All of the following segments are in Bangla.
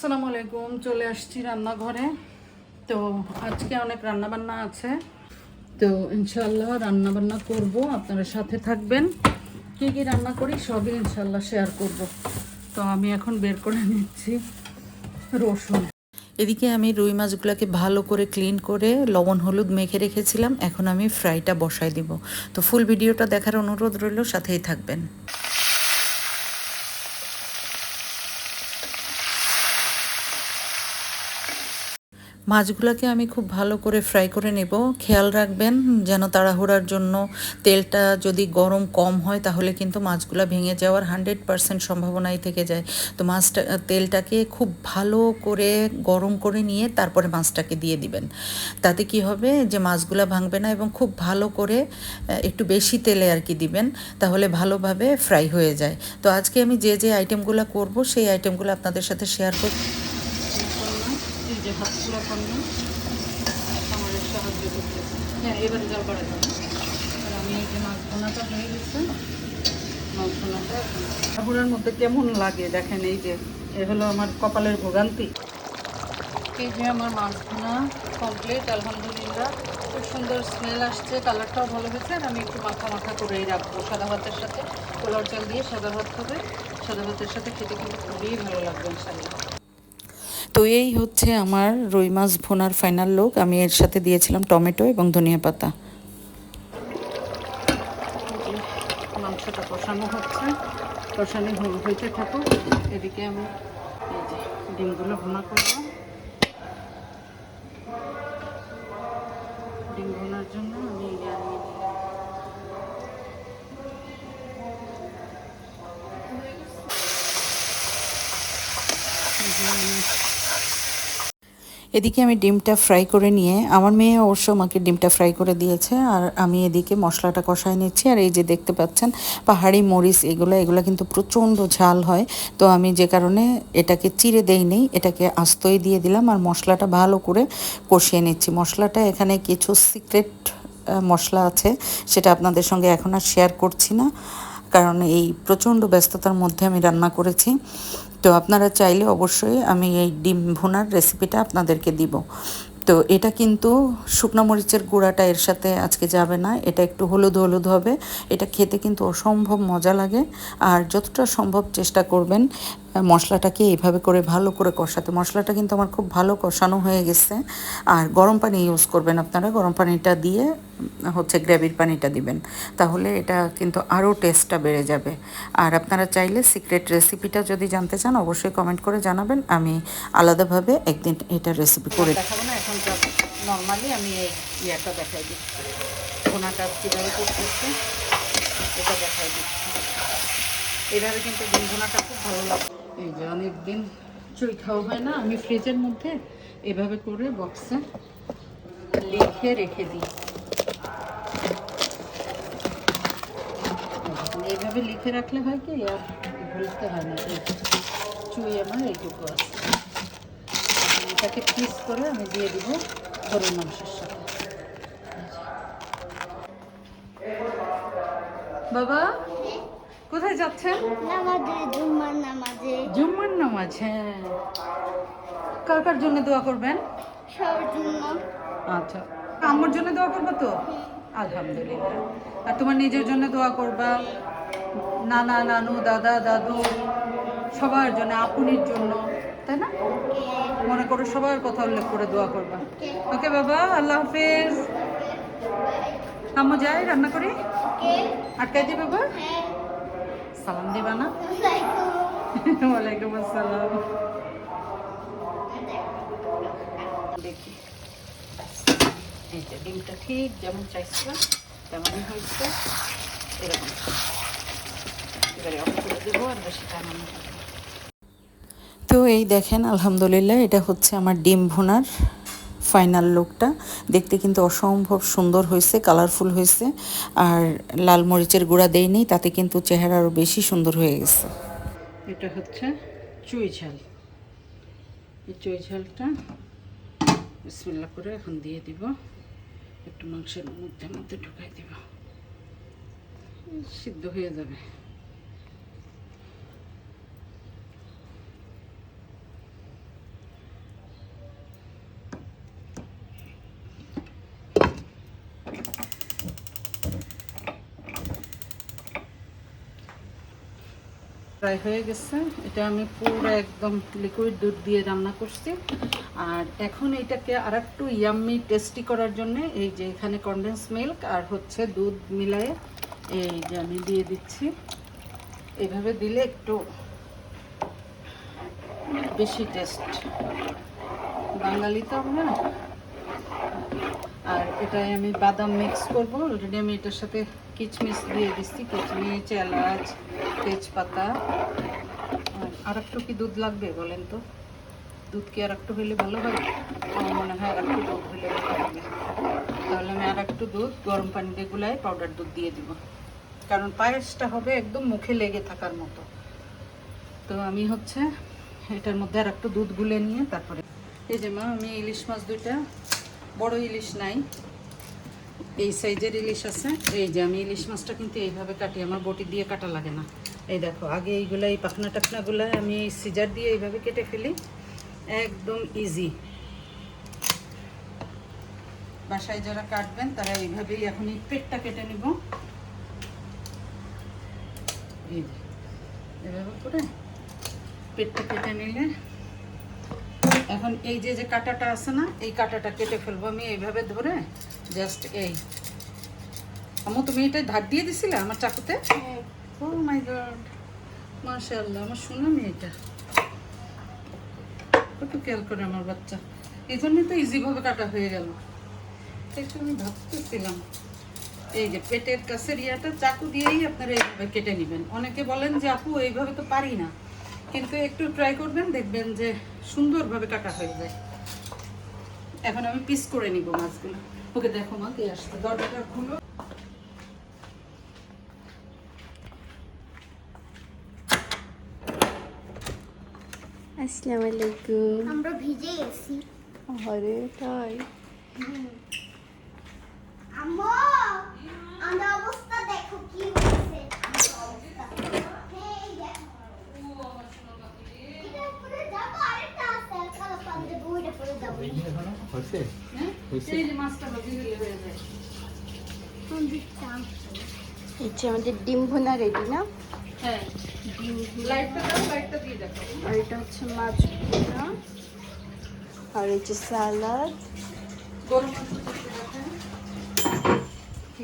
আসসালামু আলাইকুম, চলে আসছি রান্নাঘরে। তো আজকে অনেক রান্না বান্না আছে। তো ইনশাল্লাহ রান্না বান্না করব, আপনারা সাথে থাকবেন। কি কি রান্না করি সবই ইনশাল্লাহ শেয়ার করব। তো আমি এখন বের করে নিচ্ছি রসুন। এদিকে আমি রুই মাছগুলোকে ভালো করে ক্লিন করে লবণ, হলুদ মেখে রেখেছিলাম। এখন আমি ফ্রাইটা বসাই দিব। তো ফুল ভিডিওটা দেখার অনুরোধ রইল, সাথেই থাকবেন। মাছগুলোকে আমি খুব ভালো করে ফ্রাই করে নেব। খেয়াল রাখবেন যেন তাড়াহুড়ার জন্য তেলটা যদি গরম কম হয়, তাহলে কিন্তু মাছগুলো ভেঙে যাওয়ার হান্ড্রেড পারসেন্ট সম্ভাবনাই থেকে যায়। তো মাছটা, তেলটাকে খুব ভালো করে গরম করে নিয়ে তারপরে মাছটাকে দিয়ে দিবেন। তাতে কি হবে যে মাছগুলো ভাঙবে না এবং খুব ভালো করে একটু বেশি তেলে আর কি দিবেন, তাহলে ভালোভাবে ফ্রাই হয়ে যায়। তো আজকে আমি যে যে আইটেমগুলো করব, সেই আইটেমগুলো আপনাদের সাথে শেয়ার করব যে হাতগুলো কন্যা আমার সাহায্য করতেছে হ্যাঁ এবারে জল করা যাবে। আর আমি এই যে মাছ ভোনাটা হয়ে গেছে মাছ ভোনাটা মধ্যে কেমন লাগে দেখেন এই যে এ হলো আমার কপালের ভোগান্তি। এই যে আমার মাছ ভোনা কমপ্লিট আলহামদুলিল্লাহ। খুব সুন্দর স্মেল আসছে কালারটাও ভালো হয়েছে। আর আমি একটু মাখা মাখা করেই রাখব। সাদা ভাতের সাথে পোলাও চাল দিয়ে সাদা ভাত হবে সাদা ভাতের সাথে খেতে কিন্তু খুবই ভালো লাগবে ইনশাল্লাহ তো এই হচ্ছে আমার রুই মাছ ভোনার ফাইনাল লোক আমি এর সাথে দিয়েছিলাম টমেটো এবং ধনিয়া পাতা। মাংসটা কষানো হচ্ছে। কষানো এদিকে আমি ডিম জন্য আমি নিয়ে নিলাম এই যে আমি এদিকে আমি ডিমটা ফ্রাই করে নিয়ে, আমার মেয়ে অবশ্য আমাকে ডিমটা ফ্রাই করে দিয়েছে, আর আমি এদিকে মশলাটা কষায় নিচ্ছি, আর এই যে দেখতে পাচ্ছেন, পাহাড়ি মরিচ এগুলো এগুলো কিন্তু প্রচণ্ড ঝাল হয়। তো আমি যে কারণে এটাকে চিড়ে দেই নেই, এটাকে আস্তই দিয়ে দিলাম, আর মশলাটা ভালো করে কষিয়ে নিচ্ছি। মশলাটা এখানে কিছু সিক্রেট মশলা আছে, সেটা আপনাদের সঙ্গে এখন আর শেয়ার করছি না, কারণ এই প্রচণ্ড ব্যস্ততার মধ্যে আমি রান্না করেছি। তো আপনারা চাইলে অবশ্যই আমি এই ডিম ভুনার রেসিপিটা আপনাদেরকে দিব। তো এটা কিন্তু শুকনো মরিচের গুঁড়াটা এর সাথে আজকে যাবে না, এটা একটু হলুদ হলুদ হবে, এটা খেতে কিন্তু অসম্ভব মজা লাগে। আর যতটা সম্ভব চেষ্টা করবেন মশলাটাকে এইভাবে করে ভালো করে কষাতে। মশলাটা কিন্তু আমার খুব ভালো কষানো হয়ে গেছে। আর গরম পানি ইউজ করবেন আপনারা। গরম পানিটা দিয়ে হচ্ছে গ্রেভির পানিটা দিবেন। তাহলে এটা কিন্তু আরও টেস্টটা বেড়ে যাবে। আর আপনারা চাইলে সিক্রেট রেসিপিটা যদি জানতে চান, অবশ্যই কমেন্ট করে জানাবেন। আমি আলাদাভাবে একদিন এটা রেসিপি করে দেখাবো না, এখন নর্মালি আমি ইয়েটা দেখাই দিচ্ছি ভোনাটা কীভাবে করতেছি এটা দেখাই দিচ্ছি এভাবে কিন্তু ডিম খুব ভালো লাগে। এই যে অনেক দিন চুই খাওয়া হয় না, আমি ফ্রিজের মধ্যে এভাবে করে বক্সে লিখে রেখে দিই। এইভাবে লিখে রাখলে হয় কি, আর ভুলতে হয় না চুই আমার এইটুকু আছে। এটাকে পিস করে আমি দিয়ে দিব গরুর মাংসের সাথে। বাবা কোথায় যাচ্ছেন? নামাজে জুম্মার নামাজে। জুম্মার নামাজ হ্যাঁ। কার কার জন্য দোয়া করবেন? সবার জন্য। আচ্ছা। আমার জন্য দোয়া করব তো? আলহামদুলিল্লাহ। আর তোমার নিজের জন্য দোয়া করবা? নানা নানু দাদা দাদু সবার জন্য আপুনির জন্য তাই না? মনে করো সবার কথা উল্লেখ করে দোয়া করবা। ওকে বাবা আল্লাহ হাফিজ। আম্মু যাই রান্না করি? আটকাই দি বাবা? হ্যাঁ সালাম দিবা না? ওয়ালাইকুম। আসসালাম। দেখি। এই যে ডিমটা ঠিক যেমন চাইছিলাম তেমনই হয়েছে। এরকম। এবারে অফ করে দেবো আর বেশি টানানো তো এই দেখেন আলহামদুলিল্লাহ এটা হচ্ছে আমার ডিম ভুনার। ফাইনাল লুকটা। দেখতে কিন্তু অসম্ভব সুন্দর হয়েছে, কালারফুল হয়েছে। আর লাল মরিচের গুঁড়া দেয়নি তাতে কিন্তু চেহারা আরও বেশি সুন্দর হয়ে গেছে। এটা হচ্ছে চুই ঝাল। এই চুই ঝালটা বিসমিল্লা করে এখন দিয়ে দিব। একটু মাংসের মধ্যে মধ্যে ঢুকাই দিব। সিদ্ধ হয়ে যাবে। ফ্রাই হয়ে গেছে। এটা আমি পুরো একদম লিকুইড দুধ দিয়ে রান্না করছি। আর এখন এটাকে আর একটু ইয়াম্মি টেস্টি করার জন্য এই যে এখানে কনডেন্স মিল্ক আর হচ্ছে দুধ মিলায়ে এই যে আমি দিয়ে দিচ্ছি। এভাবে দিলে একটু বেশি টেস্ট বাঙালি তো আমরা। আর এটাই আমি বাদাম মিক্স করব। অলরেডি আমি এটার সাথে কিচমিচ দিয়ে দিচ্ছি, কিচমিচ, এলাচ, তেজপাতা। আর- একটু কি দুধ লাগবে বলেন তো? দুধ কি আর একটু হলে ভালো হয়? আমার মনে হয় আর একটু দুধ হবে। তাহলে আমি আর একটু দুধ, গরম পানি দিয়ে গুলায় পাউডার দুধ দিয়ে দিব। কারণ পায়েসটা হবে একদম মুখে লেগে থাকার মতো। তো আমি হচ্ছে এটার মধ্যে আর একটু দুধ গুলে নিয়ে তারপরে এই যে মা, আমি ইলিশ মাছ দুইটা, বড় ইলিশ নাই। এই সাইজের ইলিশ আছে, এই যে আমি ইলিশ মাছটা কিন্তু এইভাবে কাটি, আমার বটি দিয়ে কাটা লাগে না। এই দেখো, আগে এইগুলো, এই পাখনা টাকনাগুলো আমি সিজার দিয়ে এইভাবে কেটে ফেলি, একদম ইজি বাসায় যারা কাটবেন, তারা এইভাবেই এখন এই পেটটা কেটে নিব। এই এভাবে করে পেটটা কেটে নিলে এখন এই যে যে কাঁটাটা আছে না এই কাঁটাটা কেটে ফেলব আমি এইভাবে ধরে জাস্ট এই। আমু তুমি এটা ধার দিয়ে দিছিলে আমার চাকুতে? ও মাই গড মাশাআল্লাহ আমার শুনামি এটা কত খেয়াল করে আমার বাচ্চা। এই জন্যই তো ইজিভাবে কাটা হয়ে গেল। একটু আমি ভাবতেছিলাম। এই যে পেটের কাছের ইয়াটা চাকু দিয়েই আপনারা এইভাবে কেটে নেবেন। অনেকে বলেন যে আপু এইভাবে তো পারি না। কিন্তু একটু ট্রাই করবেন দেখবেন যে সুন্দরভাবে কাটা হয়ে যায়। এখন আমি পিস করে নিব মাছগুলো। ওকে দেখো মা কে আসছে। দরজাটা খুলো। আসসালামু আলাইকুম। আমরা ভিজে গেছি। আরে তাই আম্মু আমার অবস্থা দেখো কি হয়েছে এই দেখো। এটার উপরে যাব, আরেকটা আছে, কালো পান দেবো, ওইটার উপরে যাব। হ্যাঁ এই যে মাছটা ভাজি দিলে হয়ে যায় কোন দিকটা? যে আমাদের ডিম ভুনা রেডি না? হ্যাঁ দেখো। আর এটা হচ্ছে মাছ ভুনা আর এই যে সালাদ।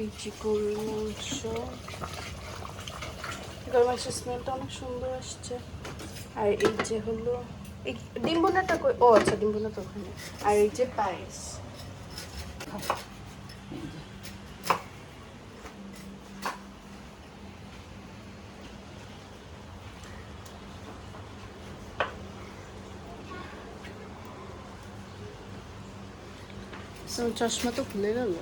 এই গরুর মাংস। মাংসের স্মেলটা অনেক সুন্দর আসছে। আর এই যে হলো এই ডিম ও আচ্ছা ডিম ভুনা তো ওখানে। আর এই যে পায়েস। চশমা তো খুলে গেল।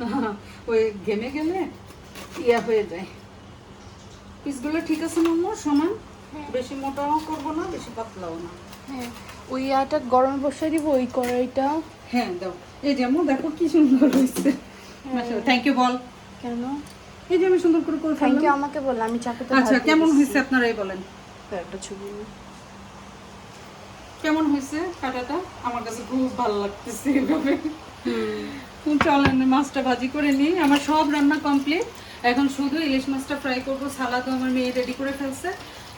না ওই ঘেমে গেলে ইয়া হয়ে যায়। পিসগুলো ঠিক আছে মাম্মু সমান? বেশি মোটাও করব না বেশি পাতলাও না। হ্যাঁ ওই আটা গরমে বসাই দিব ওই কড়াইটা। হ্যাঁ দাও। এই যে আম্মু দেখো কি সুন্দর হয়েছে। থ্যাংক ইউ বল। কেন? এই যে আমি সুন্দর করে করে থ্যাংক ইউ আমাকে বল আমি চাকুতে আচ্ছা কেমন। হয়েছে আপনারাই বলেন। একটা ছবি। কেমন হয়েছে কাটাটা? আমার কাছে খুব ভালো লাগতেছে এইভাবে চলেন মাছটা ভাজি করে নিই। আমার সব রান্না কমপ্লিট। এখন শুধু ইলিশ মাছটা ফ্রাই করব। সালাদও আমার মেয়ে রেডি করে ফেলছে।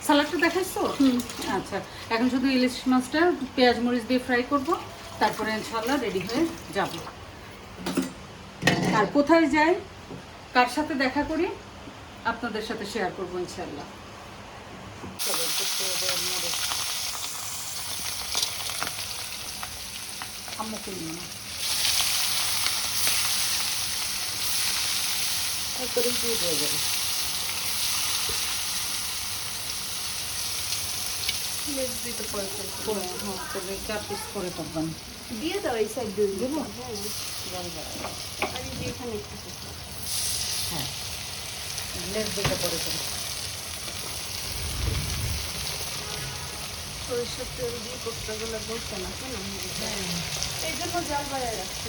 সালাদটা দেখাইছো? আচ্ছা এখন শুধু ইলিশ মাছটা পেঁয়াজ মরিচ দিয়ে ফ্রাই করব। তারপরে ইনশাল্লাহ রেডি হয়ে যাব। আর কোথায় যাই? কার সাথে দেখা করি? আপনাদের সাথে শেয়ার করব ইনশাল্লাহ দিয়ে যাবে লেবু দিতে পরে করে হ্যাঁ চার পিস করে করবেন দিয়ে দাও এই সাইড দিয়ে দেবো হ্যাঁ আর এই যে সরিষার তেল দিয়ে কোপ্তাগুলো বলছে না কেন? এই জন্য জাল বাড়ায় রাখছি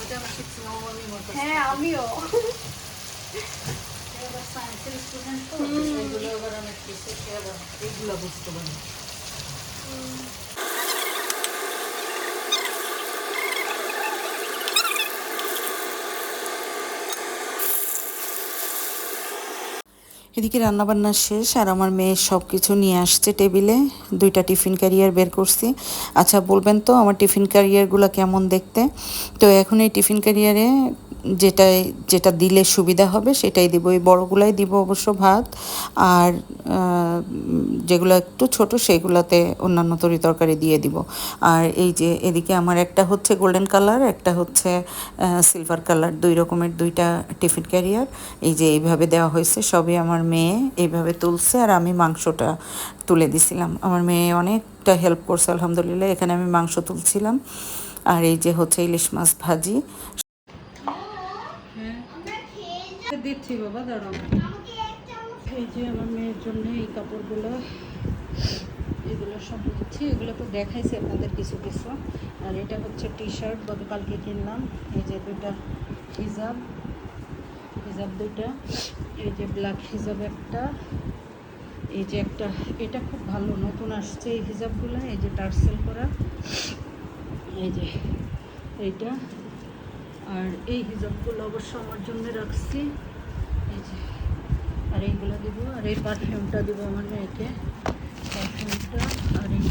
ওটা আমরা শিখছিলাম আমি মতো। হ্যাঁ আমিও। সায়েন্সের স্টুডেন্ট তো এগুলো এবার অনেক কিছু সে বুঝতে পারি। এদিকে রান্নাবান্না শেষ আর আমার মেয়ে সব কিছু নিয়ে আসছে টেবিলে। দুইটা টিফিন ক্যারিয়ার বের করছি। আচ্ছা বলবেন তো আমার টিফিন ক্যারিয়ারগুলো কেমন দেখতে? তো এখন এই টিফিন ক্যারিয়ারে যেটাই, যেটা দিলে সুবিধা হবে সেটাই দিব। এই বড়গুলাই দিব অবশ্য ভাত আর যেগুলো একটু ছোট সেগুলোতে অন্যান্য তরি তরকারি দিয়ে দিব। আর এই যে এদিকে আমার একটা হচ্ছে গোল্ডেন কালার একটা হচ্ছে সিলভার কালার দুই রকমের দুইটা টিফিন ক্যারিয়ার এই যে এইভাবে দেওয়া হয়েছে, সবই আমার মেয়ে এইভাবে তুলছে আর আমি মাংসটা তুলে দিছিলাম। আমার মেয়ে অনেকটা হেল্প করছে, আলহামদুলিল্লাহ, এখানে আমি মাংস তুলছিলাম। আর এই যে হচ্ছে ইলিশ মাছ ভাজি। দিচ্ছি বাবা চামচ এই যে আমার মেয়ের জন্য এই কাপড়গুলো, এগুলো সব দিচ্ছি এগুলো তো দেখাইছি আপনাদের কিছু কিছু। আর এটা হচ্ছে টি শার্ট গতকালকে কিনলাম। এই যে দুটা হিজাব হিজাব দুটা, এই যে ব্ল্যাক হিজাব একটা, এই যে একটা, এটা খুব ভালো, নতুন আসছে এই হিজাবগুলো, এই যে টার্সেল করা, এই যে এইটা। আর এই হিজাবগুলো অবশ্য আমার জন্য রাখছি। আর এইগুলো দিব, আর এই পারফিউমটা দিব আমার মেয়েকে। পারফিউমটা আর এই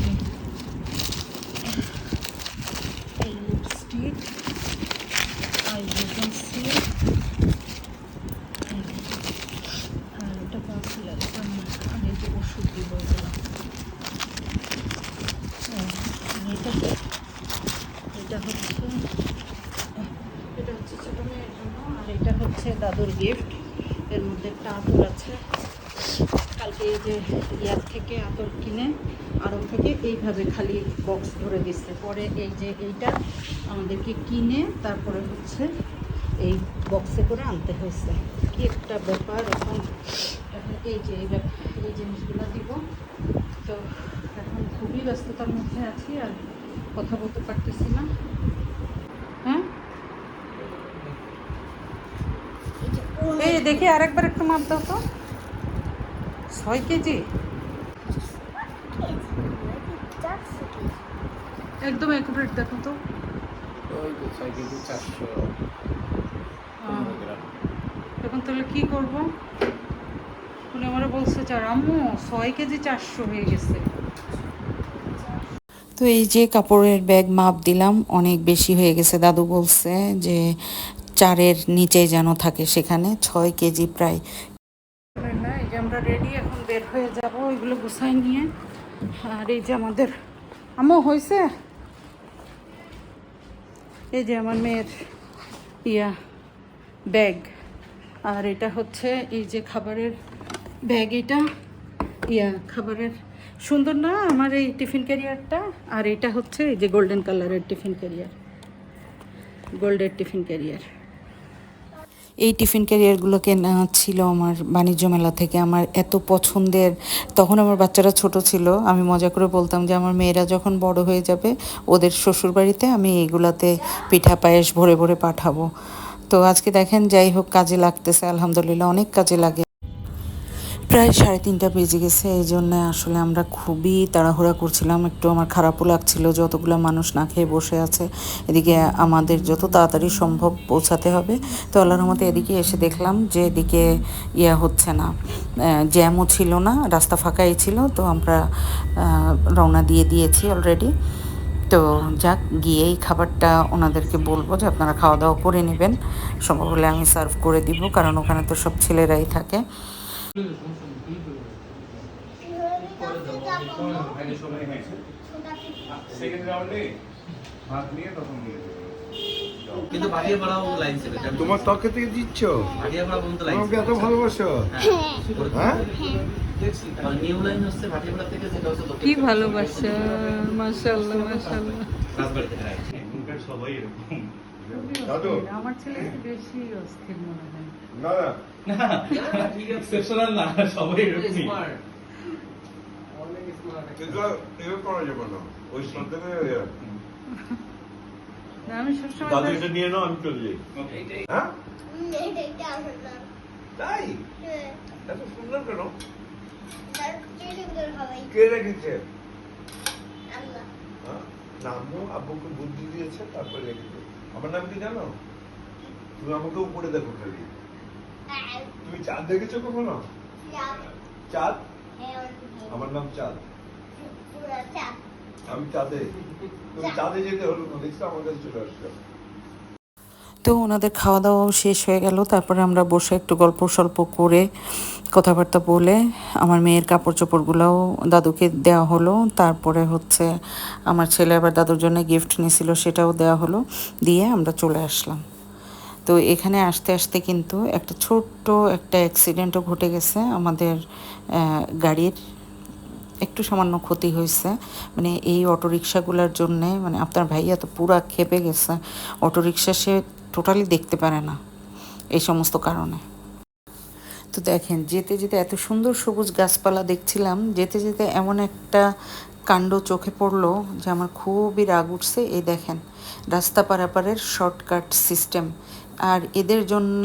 আর এটা আর ওষুধ এটা এটা হচ্ছে এটা হচ্ছে আর এটা হচ্ছে দাদুর গিফট এর মধ্যে একটা আতর এই যে ইয়ার থেকে আতর কিনে আরও থেকে এইভাবে খালি বক্স ধরে দিচ্ছে। পরে এই যে এইটা আমাদেরকে কিনে তারপরে হচ্ছে এই বক্সে করে আনতে হয়েছে। কি একটা ব্যাপার এখন এখন এই যে এই এই জিনিসগুলো দিব। তো এখন খুবই ব্যস্ততার মধ্যে আছি আর কথা বলতে পারতেছি না। হ্যাঁ? এই দেখি আরেকবার একটু মাপ দাও তো। ছয় কেজি? একদম অ্যাকুরেট দেখো তো। এখন তাহলে কি করব? উনি আমার বলছে চার আম্মু ছয় কেজি চারশো হয়ে গেছে। তো এই যে কাপড়ের ব্যাগ মাপ দিলাম অনেক বেশি হয়ে গেছে। দাদু বলছে যে চারের নিচে যেন থাকে সেখানে ছয় কেজি প্রায় না এই যে আমরা রেডি এখন বের হয়ে যাব, ওইগুলো গুছাই নিয়ে। আর এই যে আমাদের আম্মু হয়েছে এই যে আমার মেয়ের ইয়া ব্যাগ। আর এটা হচ্ছে এই যে খাবারের ব্যাগ, এটা ইয়া খাবারের সুন্দর না আমার এই টিফিন ক্যারিয়ারটা? আর এটা হচ্ছে এই যে গোল্ডেন কালারের টিফিন ক্যারিয়ার। গোল্ডের টিফিন ক্যারিয়ার। এই টিফিন ক্যারিয়ারগুলো কেনা ছিল আমার বাণিজ্য মেলা থেকে। আমার এত পছন্দের, তখন আমার বাচ্চারা ছোট ছিল, আমি মজা করে বলতাম যে আমার মেয়েরা যখন বড় হয়ে যাবে, ওদের শ্বশুর বাড়িতে আমি এইগুলাতে পিঠা পায়েস ভরে ভরে পাঠাবো। তো আজকে দেখেন যাই হোক, কাজে লাগতেছে, আলহামদুলিল্লাহ, অনেক কাজে লাগে। প্রায় সাড়ে তিনটা বেজে গেছে, এই জন্য আসলে আমরা খুবই তাড়াহুড়া করছিলাম। একটু আমার খারাপও লাগছিল, যতগুলো মানুষ না খেয়ে বসে আছে, এদিকে আমাদের যত তাড়াতাড়ি সম্ভব পৌঁছাতে হবে। তো আল্লাহর মতে এদিকে এসে দেখলাম যে এদিকে ইয়া হচ্ছে না জ্যামও ছিল না, রাস্তা ফাঁকাই ছিল, তো আমরা রওনা দিয়ে দিয়েছি অলরেডি তো যাক গিয়েই খাবারটা ওনাদেরকে বলব যে আপনারা খাওয়া দাওয়া করে নেবেন। সম্ভব হলে আমি সার্ভ করে দিব, কারণ ওখানে তো সব ছেলেরাই থাকে। সেকেন্ড রাউন্ডে ভাত নিয়ে তখন নিয়ে দেবে কিন্তু ভাটিয়া পাড়াও লাইন ছিল তোমার ত্বকে থেকে দিচ্ছ? ভাটিয়া পর্যন্ত লাইন তোমাকে এত ভালোবাসো? হ্যাঁ। নিউ লাইন হচ্ছে ভাটিয়া থেকে যেটা হচ্ছে কি। ভালোবাসা মাশাআল্লাহ মাশাআল্লাহ। হ্যাঁ। সবাই এরকম। আমার ছেলে বেশি অস্থির মনে হয়। না না। এক্সেপশনাল না সবাই এরকমই না না যাই। হ্যাঁ? হ্যাঁ, হ্যাঁ? নামও আব্বুকে বুদ্ধি দিয়েছে তারপরে রেখেছে। আমার নাম কি জানো? তুমি আমাকে উপরে দেখো খালি। তুমি চাঁদ দেখেছ কখনো? চাঁদ। হ্যাঁ আমার নাম চাঁদ। চাঁদ। আমি চাঁদে। তুমি চাঁদে। যেতে হলো না দেখছ আমার কাছে চলে আসলো তো ওনাদের খাওয়া দাওয়াও শেষ হয়ে গেল। তারপরে আমরা বসে একটু গল্প সল্প করে কথাবার্তা বলে আমার মেয়ের কাপড় চোপড়গুলোও দাদুকে দেওয়া হলো। তারপরে হচ্ছে আমার ছেলে আবার দাদুর জন্য গিফট নিয়েছিল সেটাও দেওয়া হলো। দিয়ে আমরা চলে আসলাম। তো এখানে আসতে আসতে কিন্তু একটা ছোট্ট একটা অ্যাক্সিডেন্টও ঘটে গেছে আমাদের গাড়ির। একটু সামান্য ক্ষতি হয়েছে। মানে এই অটোরিকশাগুলোর জন্যে মানে আপনার ভাইয়া তো পুরা খেপে গেছে। অটোরিকশা সে টোটালি দেখতে পারে না এই সমস্ত কারণে। তো দেখেন, যেতে যেতে এত সুন্দর সবুজ গাছপালা দেখছিলাম। যেতে যেতে এমন একটা কাণ্ড চোখে পড়ল যে আমার খুবই রাগ উঠছে। এই দেখেন, রাস্তা পারাপারের শর্টকাট সিস্টেম আর এদের জন্য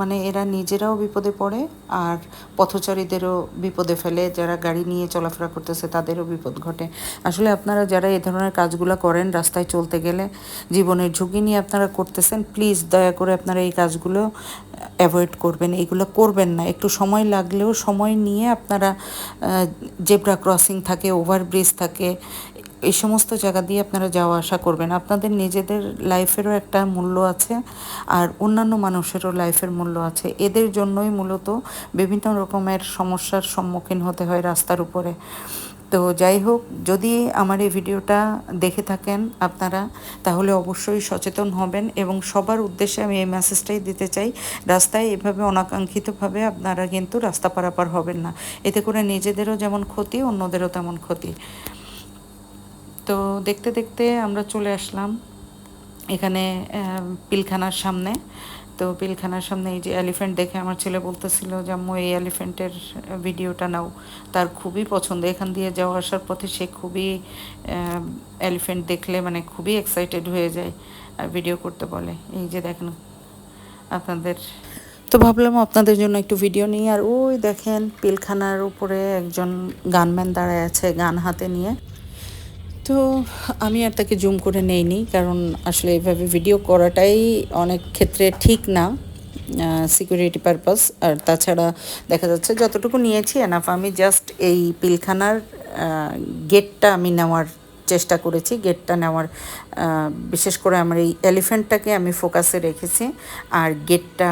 মানে এরা নিজেরাও বিপদে পড়ে আর পথচারীদেরও বিপদে ফেলে। যারা গাড়ি নিয়ে চলাফেরা করতেছে, তাদেরও বিপদ ঘটে। আসলে আপনারা যারা এই ধরনের কাজগুলো করেন রাস্তায় চলতে গেলে, জীবনের ঝুঁকি নিয়ে আপনারা করতেছেন প্লিজ দয়া করে আপনারা এই কাজগুলো অ্যাভয়েড করবেন। এগুলো করবেন না। একটু সময় লাগলেও সময় নিয়ে আপনারা জেব্রা ক্রসিং থাকে ওভারব্রিজ থাকে এই সমস্ত জায়গা দিয়ে আপনারা যাওয়া আসা করবেন। আপনাদের নিজেদের লাইফেরও একটা মূল্য আছে আর অন্যান্য মানুষেরও লাইফের মূল্য আছে। এদের জন্যই মূলত বিভিন্ন রকমের সমস্যার সম্মুখীন হতে হয় রাস্তার উপরে। তো যাই হোক, যদি আমার এই ভিডিওটা দেখে থাকেন আপনারা, তাহলে অবশ্যই সচেতন হবেন এবং সবার উদ্দেশ্যে আমি এই মেসেজটাই দিতে চাই, রাস্তায় এভাবে অনাকাঙ্ক্ষিতভাবে আপনারা কিন্তু রাস্তা পারাপার হবেন না। এতে করে নিজেদেরও যেমন ক্ষতি, অন্যদেরও তেমন ক্ষতি। তো দেখতে দেখতে আমরা চলে আসলাম এখানে পিলখানার সামনে। তো পিলখানার সামনে এই যে এলিফ্যান্ট দেখে আমার ছেলে বলতেছিল যে, আম্মু, এই এলিফ্যান্টের ভিডিওটা নাও। তার খুবই পছন্দ। এখান দিয়ে যাওয়া আসার পথে সে খুবই এলিফ্যান্ট দেখলে মানে খুবই এক্সাইটেড হয়ে যায় আর ভিডিও করতে বলে। এই যে দেখেন আপনাদের। তো ভাবলাম আপনাদের জন্য একটু ভিডিও নিই। আর ওই দেখেন, পিলখানার উপরে একজন গানম্যান দাঁড়ায় আছে গান হাতে নিয়ে। তো আমি আর তাকে জুম করে নেইনি, কারণ আসলে এভাবে ভিডিও করাটাই অনেক ক্ষেত্রে ঠিক না সিকিউরিটি পারপাস আর তাছাড়া দেখা যাচ্ছে যতটুকু নিয়েছি এনাফ আমি জাস্ট এই পিলখানার গেটটা আমি নেওয়ার চেষ্টা করেছি। গেটটা নেওয়ার বিশেষ করে আমার এই এলিফ্যান্টটাকে আমি ফোকাসে রেখেছি। আর গেটটা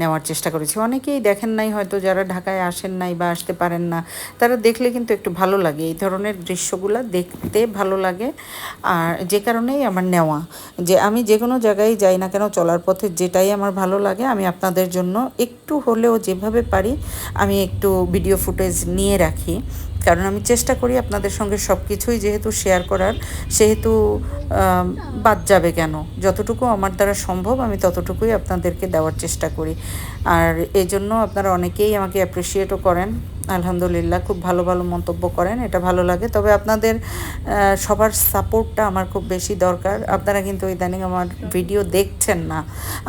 নেওয়ার চেষ্টা করেছি। অনেকেই দেখেন নাই হয়তো, যারা ঢাকায় আসেন নাই বা আসতে পারেন না, তারা দেখলে কিন্তু একটু ভালো লাগে। এই ধরনের দৃশ্যগুলো দেখতে ভালো লাগে। আর যে কারণেই আমার নেওয়া। যে আমি যে কোনো জায়গায় যাই না কেন, চলার পথে যেটাই আমার ভালো লাগে, আমি আপনাদের জন্য একটু হলেও যেভাবে পারি, আমি একটু ভিডিও ফুটেজ নিয়ে রাখি। কারণ আমি চেষ্টা করি আপনাদের সঙ্গে সব কিছুই যেহেতু শেয়ার করার, সেহেতু বাদ যাবে কেন? যতটুকু আমার দ্বারা সম্ভব আমি ততটুকুই আপনাদেরকে দেওয়ার চেষ্টা করি। আর এই জন্য আপনারা অনেকেই আমাকে অ্যাপ্রিসিয়েটও করেন। আলহামদুলিল্লাহ, খুব ভালো ভালো মন্তব্য করেন, এটা ভালো লাগে। তবে আপনাদের সবার সাপোর্টটা আমার খুব বেশি দরকার। আপনারা কিন্তু ইদানিং আমার ভিডিও দেখছেন না।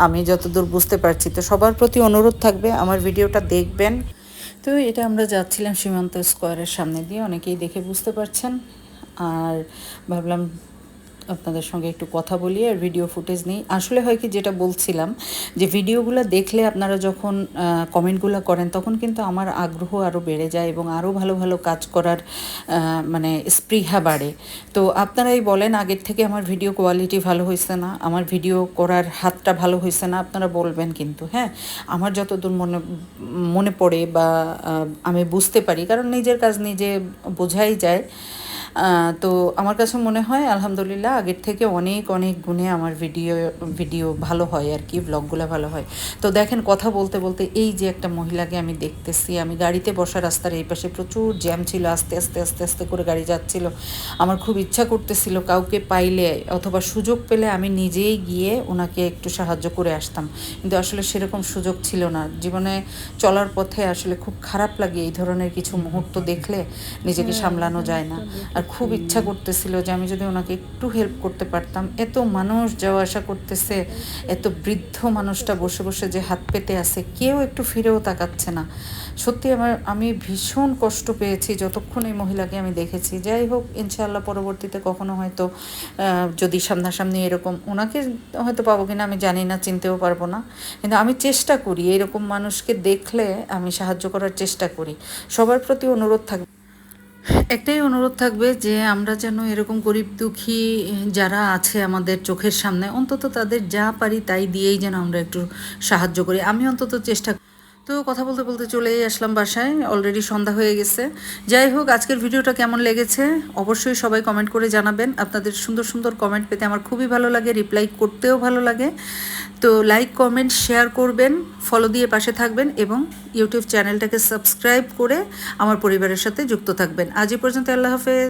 আমি যতদূর বুঝতে পারছি। তো সবার প্রতি অনুরোধ থাকবে, আমার ভিডিওটা দেখবেন। তো এটা আমরা যাচ্ছিলাম সীমান্ত স্কোয়ারের সামনে দিয়ে অনেকেই দেখে বুঝতে পারছেন। আর ভাবলাম আপনাদের সঙ্গে একটু কথা বলি আর ভিডিও ফুটেজ নিই। আসলে হয় কি, যেটা বলছিলাম, যে ভিডিওগুলো দেখলে আপনারা যখন কমেন্টগুলো করেন, তখন কিন্তু আমার আগ্রহ আরও বেড়ে যায় এবং আরও ভালো ভালো কাজ করার মানে স্পৃহা বাড়ে। তো আপনারাই বলেন, আগের থেকে আমার ভিডিও কোয়ালিটি ভালো হয়েছে না, আমার ভিডিও করার হাতটা ভালো হয়েছে না, আপনারা বলবেন কিন্তু হ্যাঁ? আমার যতদূর মনে মনে পড়ে বা আমি বুঝতে পারি, কারণ নিজের কাজ নিজে বোঝাই যায় তো আমার কাছে মনে হয় আলহামদুলিল্লাহ আগের থেকে অনেক অনেক গুণে আমার ভিডিও ভিডিও ভালো হয় আর কি ব্লগগুলো ভালো হয়। তো দেখেন কথা বলতে বলতে এই যে একটা মহিলাকে আমি দেখতেছি আমি গাড়িতে বসা রাস্তার এই পাশে প্রচুর জ্যাম ছিল আস্তে আস্তে আস্তে আস্তে করে গাড়ি যাচ্ছিল। আমার খুব ইচ্ছা করতেছিল কাউকে পাইলে অথবা সুযোগ পেলে আমি নিজেই গিয়ে ওনাকে একটু সাহায্য করে আসতাম। কিন্তু আসলে সেরকম সুযোগ ছিল না। জীবনে চলার পথে আসলে খুব খারাপ লাগে এই ধরনের কিছু মুহূর্ত দেখলে নিজেকে সামলানো যায় না। আর খুব ইচ্ছা করতেছিল যে আমি যদি ওনাকে একটু হেল্প করতে পারতাম। এত মানুষ যাওয়া আসা করতেছে এত বৃদ্ধ মানুষটা বসে বসে যে হাত পেতে আছে কেউ একটু ফিরেও তাকাচ্ছে না। সত্যি আমার আমি ভীষণ কষ্ট পেয়েছি যতক্ষণ এই মহিলাকে আমি দেখেছি। যাই হোক ইনশাআল্লাহ পরবর্তীতে কখনো হয়তো যদি সামনাসামনি এরকম ওনাকে হয়তো পাবো কিনা আমি জানি না চিনতেও পারব না। কিন্তু আমি চেষ্টা করি এরকম মানুষকে দেখলে আমি সাহায্য করার চেষ্টা করি। সবার প্রতি অনুরোধ থাকবে একটাই অনুরোধ থাকবে যে আমরা যেন এরকম গরিব দুঃখী যারা আছে আমাদের চোখের সামনে, অন্তত তাদের যা পারি তাই দিয়েই যেন আমরা একটু সাহায্য করি। আমি অন্তত চেষ্টা তো কথা বলতে বলতে চলেই আসলাম বাসায় অলরেডি সন্ধ্যা হয়ে গেছে। যাই হোক, আজকের ভিডিওটা কেমন লেগেছে অবশ্যই সবাই কমেন্ট করে জানাবেন। আপনাদের সুন্দর সুন্দর কমেন্ট পেতে আমার খুবই ভালো লাগে রিপ্লাই করতেও ভালো লাগে। তো লাইক কমেন্ট শেয়ার করবেন ফলো দিয়ে পাশে থাকবেন এবং ইউটিউব চ্যানেলটাকে সাবস্ক্রাইব করে আমার পরিবারের সাথে যুক্ত থাকবেন। আজ পর্যন্ত আল্লাহ হাফেজ।